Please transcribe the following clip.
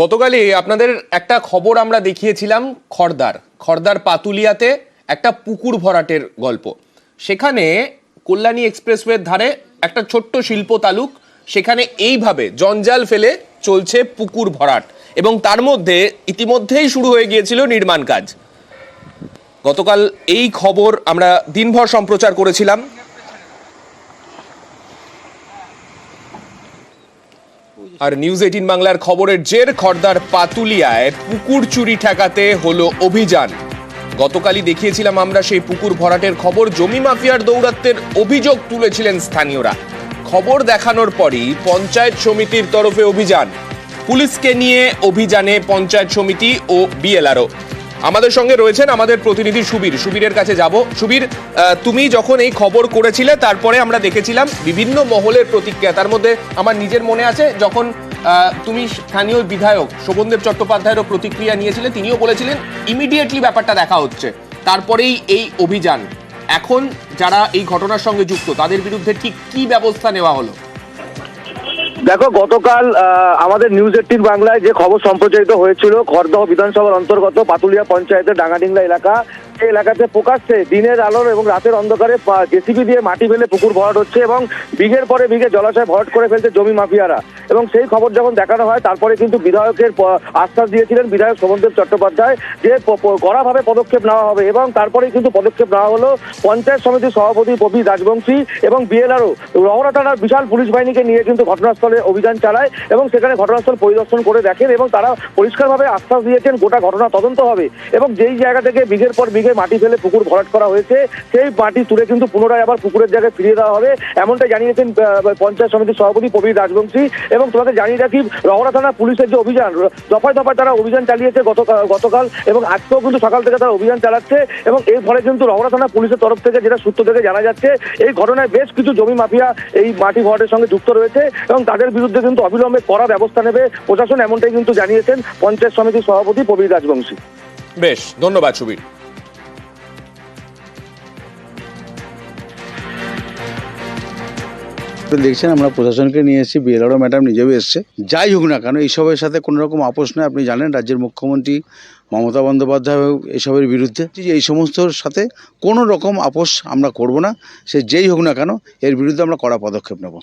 গতকালই আপনাদের একটা খবর আমরা দেখিয়েছিলাম খড়দার। খড়দার পাতুলিয়াতে একটা পুকুর ভরাটের গল্প। সেখানে কল্যাণী এক্সপ্রেসওয়ের ধারে একটা ছোট্ট শিল্প তালুক, সেখানে এইভাবে জঞ্জাল ফেলে চলছে পুকুর ভরাট এবং তার মধ্যে ইতিমধ্যেই শুরু হয়ে গিয়েছিল নির্মাণ কাজ। গতকাল এই খবর আমরা দিনভর সম্প্রচার করেছিলাম। আর নিউজ এইটিন বাংলার খবরের জের, খর্দার পাতুলিয়ায় পুকুর চুরি ঠেকাতে হলো অভিযান। গতকালই দেখিয়েছিলাম আমরা সেই পুকুর ভরাটের খবর, জমি মাফিয়ার দৌরাত্মের অভিযোগ তুলেছিলেন স্থানীয়রা। খবর দেখানোর পরই পঞ্চায়েত সমিতির তরফে অভিযান। পুলিশকে নিয়ে অভিযানে পঞ্চায়েত সমিতি ও বিএলআরও। আমাদের সঙ্গে রয়েছেন আমাদের প্রতিনিধি সুবীর। সুবীরের কাছে যাব। সুবীর তুমি যখন এই খবর করেছিলে, তারপরে আমরা দেখেছিলাম বিভিন্ন মহলের প্রতিক্রিয়া। তার মধ্যে আমার নিজের মনে আছে, যখন তুমি স্থানীয় বিধায়ক শোভনদেব চট্টোপাধ্যায়েরও প্রতিক্রিয়া নিয়েছিলে, তিনিও বলেছিলেন ইমিডিয়েটলি ব্যাপারটা দেখা হচ্ছে। তারপরেই এই অভিযান। এখন যারা এই ঘটনার সঙ্গে যুক্ত, তাদের বিরুদ্ধে ঠিক কি ব্যবস্থা নেওয়া হলো? দেখো, গতকাল আমাদের নিউজ এইটিন বাংলায় যে খবর সম্প্রচারিত হয়েছিল, খড়দহ বিধানসভার অন্তর্গত পাতুলিয়া পঞ্চায়েতের ডাঙ্গাডিংলা এলাকা। এলাকাতে প্রকাশ্যে দিনের আলোর এবং রাতের অন্ধকারে জেসিবি দিয়ে মাটি ফেলে পুকুর ভরাট হচ্ছে এবং বিঘের পরে বিঘে জলাশয় ভরাট করে ফেলছে জমি মাফিয়ারা। এবং সেই খবর যখন দেখানো হয়, তারপরে কিন্তু বিধায়কের আশ্বাস দিয়েছিলেন বিধায়ক শোভনদেব চট্টোপাধ্যায় যে কড়াভাবে পদক্ষেপ নেওয়া হবে এবং তারপরেই কিন্তু পদক্ষেপ নেওয়া হলো পঞ্চায়েত সমিতির সভাপতি কবি রাজবংশী এবং বিএলআরও। রহরা থানার বিশাল পুলিশ বাহিনীকে নিয়ে কিন্তু ঘটনাস্থলে অভিযান চালায় এবং সেখানে ঘটনাস্থল পরিদর্শন করে দেখেন এবং তারা পরিষ্কারভাবে আশ্বাস দিয়েছেন গোটা ঘটনা তদন্ত হবে এবং যেই জায়গা থেকে বিঘের পর বিঘে মাটি ফেলে পুকুর ভরাট করা হয়েছে। সেই মাটি তুলে কিন্তু পুনরায় আবার পুকুরের জায়গায় ফিরিয়ে দেওয়া হবে। এমনটাই জানিয়েছেন পঞ্চায়েত সমিতির সভাপতি প্রবীর রাজবংশী। এবং তোমাদের জানিয়ে রাখি রহরা থানা পুলিশের যে অভিযান দফায় দফায় তারা অভিযান চালিয়েছে গতকাল। এবং আজকেও কিন্তু সকাল থেকে তারা অভিযান চালাচ্ছে। এবং এর ফলে কিন্তু রহরা থানা পুলিশের তরফ থেকে যেটা সূত্র থেকে জানা যাচ্ছে, এই ঘটনায় বেশ কিছু জমি মাফিয়া এই মাটি ভরাটের সঙ্গে যুক্ত রয়েছে। এবং তাদের বিরুদ্ধে কিন্তু অবিলম্বে কড়া ব্যবস্থা নেবে প্রশাসন, এমনটাই কিন্তু জানিয়েছেন পঞ্চায়েত সমিতির সভাপতি প্রবীর রাজবংশী। বেশ, ধন্যবাদ সুবীর। তো দেখছেন, আমরা প্রশাসনকে নিয়ে এসেছি বিএলআরও ম্যাডাম নিজেও এসছে। যাই হোক না কেন এইসবের সাথে কোনো রকম আপোষ নয়। আপনি জানেন, রাজ্যের মুখ্যমন্ত্রী মমতা বন্দ্যোপাধ্যায় এসবের বিরুদ্ধে যে এই সমস্তর সাথে কোনো রকম আপোষ আমরা করব না। সে যেই হোক না কেন, এর বিরুদ্ধে আমরা কড়া পদক্ষেপ নেব।